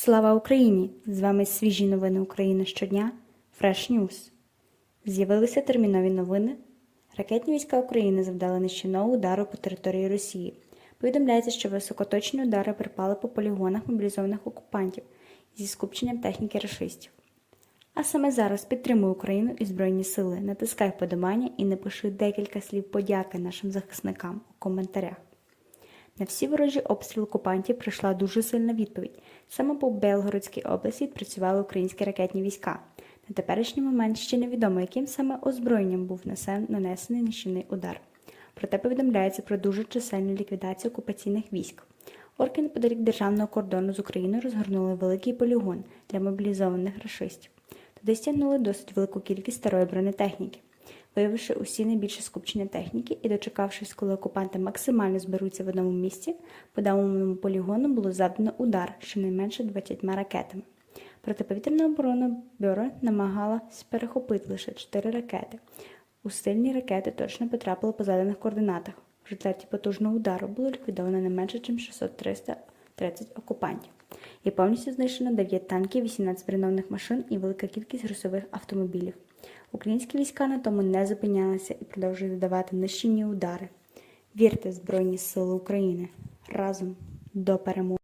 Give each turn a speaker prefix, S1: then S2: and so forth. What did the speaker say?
S1: Слава Україні! З вами свіжі новини України щодня. Fresh News. З'явилися термінові новини. Ракетні війська України завдали нищівного удару по території Росії. Повідомляється, що високоточні удари припали по полігонах мобілізованих окупантів зі скупченням техніки рашистів. А саме зараз підтримуй Україну і Збройні сили. Натискай вподобання і напиши декілька слів подяки нашим захисникам у коментарях. На всі ворожі обстріли окупантів прийшла дуже сильна відповідь. Саме по Белгородській області працювали українські ракетні війська. На теперішній момент ще невідомо, яким саме озброєнням був нанесений нищівний удар. Проте повідомляється про дуже чисельну ліквідацію окупаційних військ. Орки неподалік державного кордону з Україною розгорнули великий полігон для мобілізованих рашистів. Туди стягнули досить велику кількість старої бронетехніки. Виявивши усі найбільше скупчення техніки і дочекавшись, коли окупанти максимально зберуться в одному місці, по даному полігону було завдано удар щонайменше 20 ракетами. Протиповітряна оборона бюро намагалась перехопити лише 4 ракети. У сильні ракети точно потрапили по заданих координатах. В результаті потужного удару було ліквідовано не менше, ніж 600-330 окупантів. І повністю знищено 9 танків, 18 броньованих машин і велика кількість грузових автомобілів. Українські війська на тому не зупинялися і продовжують давати нищівні удари. Вірте Збройні Сили України разом до перемоги!